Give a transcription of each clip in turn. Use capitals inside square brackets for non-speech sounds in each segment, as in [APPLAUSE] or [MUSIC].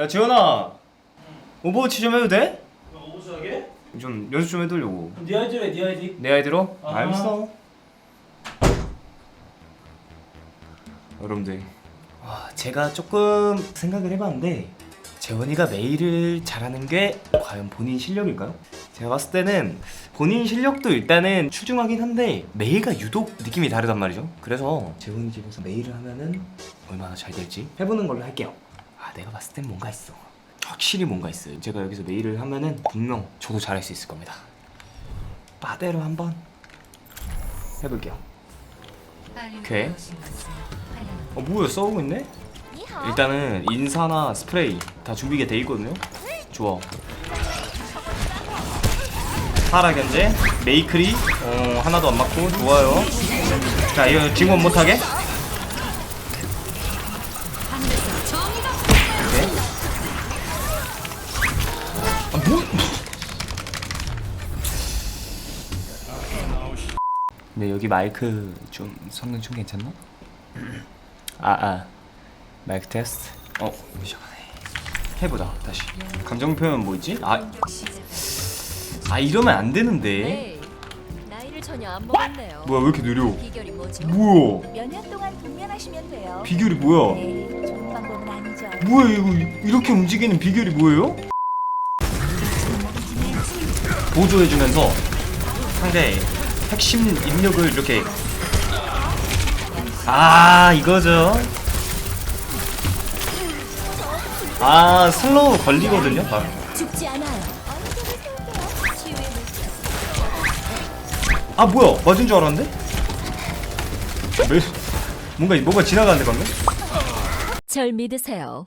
야 지원아 오버워치 좀 해도 돼? 오버하게? 좀 연습 좀 해두려고 네 아이디로 해네 아이디 내 아이디로? 아하. 알겠어 여러분들 와, 제가 조금 생각을 해봤는데 재원이가 메일을 잘하는 게 과연 본인 실력일까요? 제가 봤을 때는 본인 실력도 일단은 출중하긴 한데 메일가 유독 느낌이 다르단 말이죠 그래서 재원이 집에서 메일을 하면은 얼마나 잘 될지 해보는 걸로 할게요 아 내가 봤을 땐 뭔가 있어 확실히 뭔가 있어요 제가 여기서 메일을 하면은 분명 저도 잘할 수 있을 겁니다 빠대로 한번 해볼게요 오케이 어 뭐야 싸우고 있네? 일단은 인사나 스프레이 다 준비가 돼 있거든요. 좋아. 파라 견제, 메이크리 어 하나도 안 맞고 좋아요. 자 이거 지원 못하게. 네 여기 마이크 좀 성능 좀 괜찮나? 아 아. 마이크 테스트. 어, 시작하네. 해보자 다시. 감정 표현 뭐 있지? 아, 아 이러면 안 되는데. 네. 나이를 전혀 안 먹었네요. 뭐야 왜 이렇게 느려? 비결이 뭐죠? 뭐야? 몇 년 동안 동면하시면 돼요. 비결이 뭐야? 네, 좋은 방법은 아니죠. 뭐야 이거 이렇게 움직이는 비결이 뭐예요? 보조해주면서 상대의 핵심 입력을 이렇게 아 이거죠 아 슬로우 걸리거든요 바로. 아 뭐야 맞은 줄 알았는데? 매, 뭔가 뭐가 지나가는데 방금? 절 믿으세요.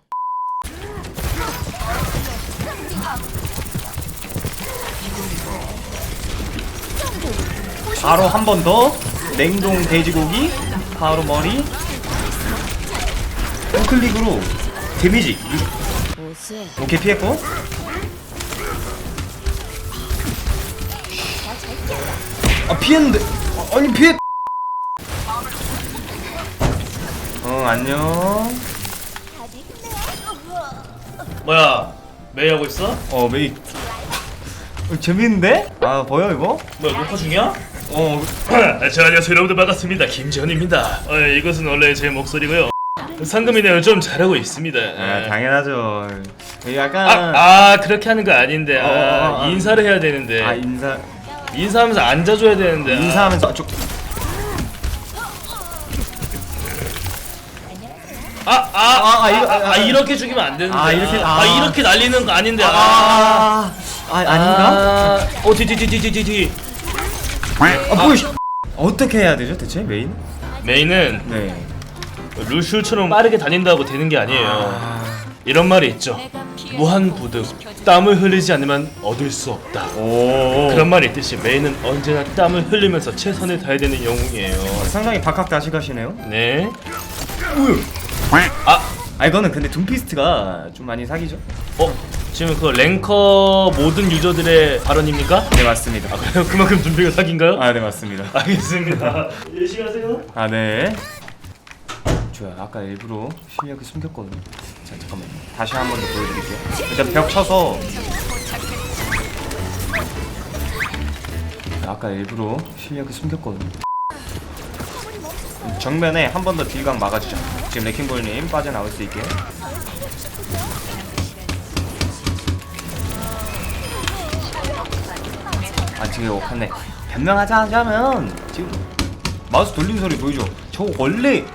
바로 한 번 더. 냉동 돼지고기. 바로 머리. 우클릭으로 데미지. 오케이 피했고. 아 피했는데. 아, 아니 피했 어 안녕. 뭐야 메이 하고 있어? 어 메이 어, 재밌는데? 아 보여 이거? 뭐야 녹화 중이야? 어. 아, 저 안녕하세요 여러분들 반갑습니다. 김지현입니다. 어, 이것은 원래 제 목소리고요. 상금이네요 좀 잘하고 있습니다. 아, 당연하죠. 이게 약간 아, 아 그렇게 하는 거 아닌데. 아, 어, 어, 어. 인사를 해야 되는데. 아 인사. 인사하면서 앉아줘야 되는데. 아. 인사하면서 좀. 아, 아, 아, 아, 아, 이거- 아, 아, 이렇게 죽이면 안 되는데. 아, 이렇게- 아, 아. 이렇게 날리는 거 아닌데. 아, 아, 아. 아 닌가? 아, 어, 뒤, 뒤, 뒤, 뒤, 뒤, 뒤, 뒤. 아 뭐야 씨. 어떻게 해야 되죠 대체 메인? 메인은 네 루슈처럼 빠르게 다닌다고 되는 게 아니에요. 아, 이런 말이 있죠. 무한 부득 땀을 흘리지 않으면 얻을 수 없다. 오 그런 말이 있듯이 메인은 언제나 땀을 흘리면서 최선을 다해야 되는 영웅이에요. 상당히 박학다식하시네요 네. 아, 아 이거는 근데 둠피스트가 좀 많이 사기죠? 어? 지금 그 랭커 모든 유저들의 발언입니까? 네 맞습니다. 아, 그래요? 그만큼 준비가 사기인가요? 아 네 맞습니다. 알겠습니다. 열심히 하세요. 아 네. 좋아요. 아까 일부러 실력을 숨겼거든요. 자 잠깐만 다시 한 번 더 보여드릴게요. 일단 벽 쳐서. 아까 일부러 실력을 숨겼거든요. 정면에 한 번 더 딜각 막아주자. 지금 레킹볼님 빠져나올 수 있게 아 지금 욕하네 변명하자면 지금 마우스 돌리는 소리 보이죠? 저 원래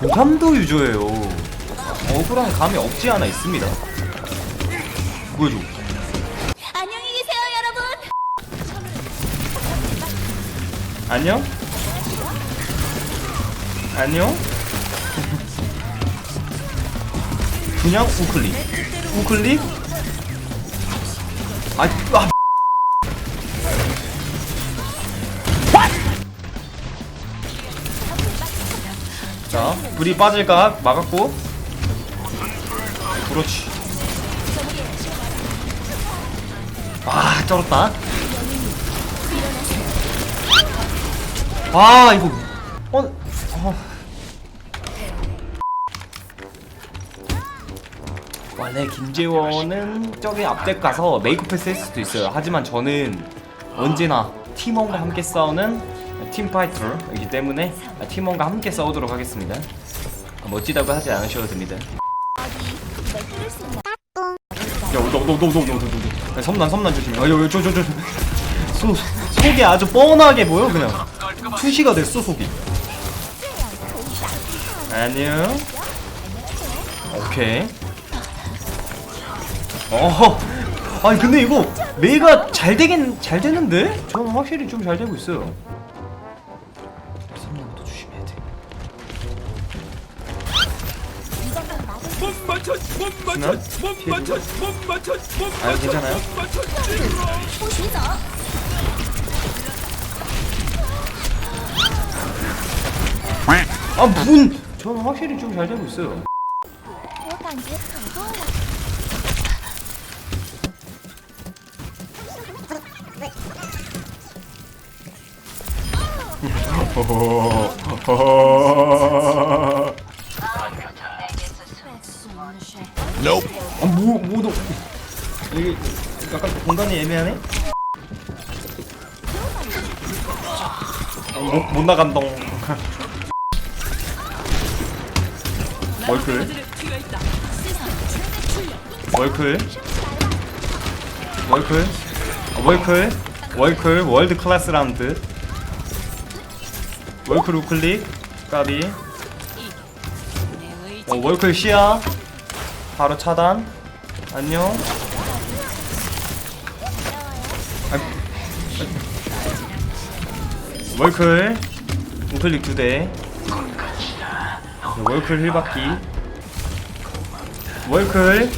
고감도 유저예요 억울한 감이 없지 않아 있습니다 보여줘 안녕히 계세요, 여러분. 안녕? 안녕? 그냥 우클릭 우클릭 아, 아 불이 빠질까? 막았고. 그렇지. 아, 쩔었다. 아, 이거. 어, 아. 원래 김재원은 저기 앞대 가서 메이크업 패스 했을 수도 있어요. 하지만 저는 언제나 팀원과 함께 싸우는 팀 파이터이기 때문에 팀원과 함께 싸우도록 하겠습니다. 멋지다고 하지 않으셔도 됩니다. 야너너너너너너너 섬난 섬난 조심해. 아유 저저저 소 속이 아주 뻔하게 보여 그냥 투시가 됐어 속이. 안녕. 오케이. 어. 아니 근데 이거 메이가 잘 되긴 잘 되는데? 저는 확실히 좀 잘 되고 있어요. 맞춰 못 맞춰, 못 맞춰, 못 맞춰 못 아 괜찮아요? 보시죠. 아 문. 저는 확실히 좀 잘 되고 있어요. 我感觉很多了。 [LAUGHS] [LAUGHS] [LAUGHS] 아, 뭐, 뭐도 이게 약간 공간이 애매하네. 아, 못, 못 나간동. 월클. 월클. 월클. 아, 월클. 월클. 월드 클래스라는 뜻. 월클 우클릭. 까비. 어, 월클 시야. 바로 차단. 안녕. 아, 월클. 우클릭 두 대. 월클 힐받기. 월클.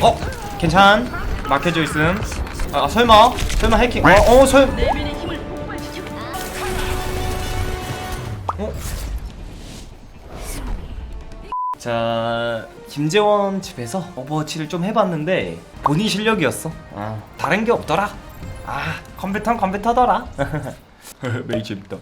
어? 괜찮? 막혀져 있음. 아 설마? 설마 해킹? 어, 어 설. 어? 자 김재원 집에서 오버워치를 좀 해봤는데 본인 실력이었어. 아 다른 게 없더라. 아 컴퓨터는 컴퓨터더라. [LAUGHS] 매일 재밌다.